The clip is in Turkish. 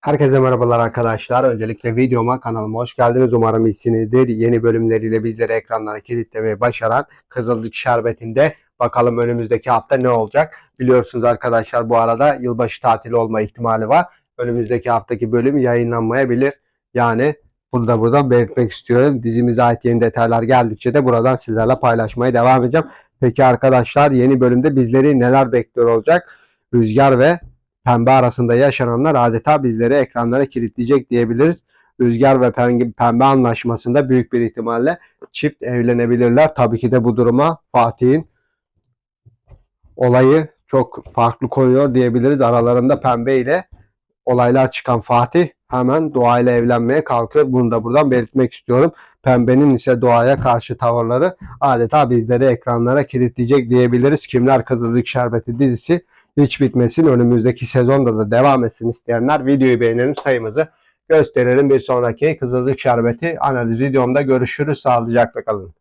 Herkese merhabalar arkadaşlar. Öncelikle videoma kanalıma hoş geldiniz. Umarım iyisinizdir. Yeni bölümleriyle bizleri ekranlara kilitlemeyi başaran Kızılcık Şerbeti'nde bakalım önümüzdeki hafta ne olacak. Biliyorsunuz arkadaşlar bu arada yılbaşı tatili olma ihtimali var. Önümüzdeki haftaki bölüm yayınlanmayabilir. Yani burada buradan belirtmek istiyorum. Dizimize ait yeni detaylar geldikçe de buradan sizlerle paylaşmaya devam edeceğim. Peki arkadaşlar yeni bölümde bizleri neler bekliyor olacak? Rüzgar ve pembe arasında yaşananlar adeta bizleri ekranlara kilitleyecek diyebiliriz. Rüzgar ve Pem- Pembe anlaşmasında büyük bir ihtimalle çift evlenebilirler. Tabii ki de bu duruma Fatih'in olayı çok farklı koyuyor diyebiliriz. Aralarında Pembe ile olaylar çıkan Fatih hemen Doğa ile evlenmeye kalkıyor. Bunu da buradan belirtmek istiyorum. Pembe'nin ise Doğa'ya karşı tavırları adeta bizleri ekranlara kilitleyecek diyebiliriz. Kimler Kızılcık Şerbeti dizisi hiç bitmesin. Önümüzdeki sezonda da devam etsin isteyenler videoyu beğenelim sayımızı gösterelim. Bir sonraki Kızılcık Şerbeti analiz videomda görüşürüz. Sağlıcakla kalın.